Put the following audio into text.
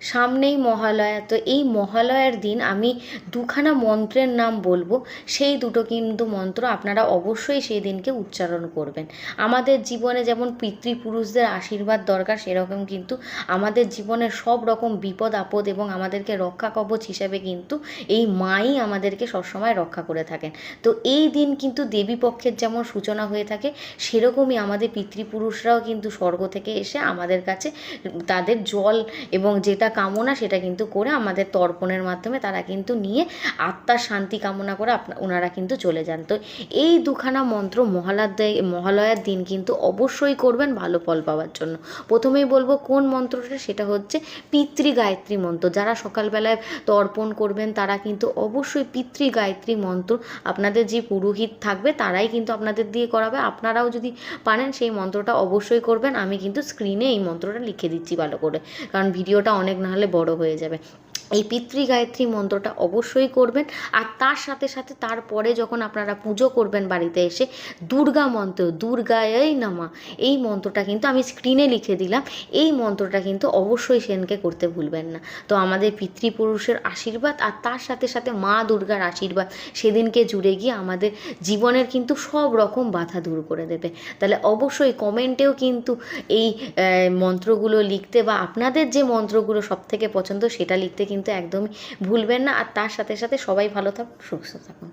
সামনেই মহালয়া। তো এই মহালয়ার দিন আমি দুখানা মন্ত্রের নাম বলব। সেই দুটো কিন্তু মন্ত্র আপনারা অবশ্যই সেই দিনকে উচ্চারণ করবেন। আমাদের জীবনে যেমন পিতৃপুরুষদের আশীর্বাদ দরকার, সেরকম কিন্তু আমাদের জীবনের সব রকম বিপদ, আপদ এবং আমাদেরকে রক্ষা কবচ হিসাবে কিন্তু এই মাই আমাদেরকে সবসময় রক্ষা করে থাকেন। তো এই দিন কিন্তু দেবী পক্ষের যেমন সূচনা হয়ে থাকে, সেরকমই আমাদের পিতৃপুরুষরাও কিন্তু স্বর্গ থেকে এসে আমাদের কাছে তাদের জল এবং যেটা কামনা সেটা কিন্তু করে আমাদের তর্পণের মাধ্যমে তারা কিন্তু নিয়ে আত্মার শান্তি কামনা করে আপনা, ওনারা কিন্তু চলে যান। তো এই দুখানা মন্ত্র মহালয়ার দে- মহালয়ার দিন কিন্তু অবশ্যই করবেন ভালো ফল পাওয়ার জন্য। প্রথমেই বলব কোন মন্ত্রটা, সেটা হচ্ছে পিতৃ গায়ত্রী মন্ত্র। যারা সকালবেলায় তর্পণ করবেন, তারা কিন্তু অবশ্যই পিতৃ গায়ত্রী মন্ত্র। আপনাদের যে পুরোহিত থাকবে, তারাই কিন্তু আপনাদের দিয়ে করাবে। আপনারাও যদি পারেন সেই মন্ত্রটা অবশ্যই করবেন। আমি কিন্তু স্ক্রিনে এই মন্ত্রটা লিখে দিচ্ছি ভালো করে। কারণ ভিডিওটা অনেক নাহলে বড় হয়ে যাবে। এই পিতৃ গায়ত্রী মন্ত্রটা অবশ্যই করবেন। আর তার সাথে সাথে তারপরে যখন আপনারা পুজো করবেন বাড়িতে এসে, দুর্গা মন্ত্র, দুর্গায় নামা, এই মন্ত্রটা কিন্তু আমি স্ক্রিনে লিখে দিলাম। এই মন্ত্রটা কিন্তু অবশ্যই সেনকে করতে ভুলবেন না। তো আমাদের পিতৃপুরুষের আশীর্বাদ আর তার সাথে সাথে মা দুর্গার আশীর্বাদ, সেদিনকে জুড়ে গিয়ে আমাদের জীবনের কিন্তু সব রকম বাধা দূর করে দেবে। তাহলে অবশ্যই কমেন্টেও কিন্তু এই মন্ত্রগুলো লিখতে বা আপনাদের যে মন্ত্রগুলো সব থেকে পছন্দ সেটা লিখতে কিন্তু একদমই ভুলবেন না। আর তার সাথে সাথে সবাই ভালো থাকুন সুস্থ থাকুন।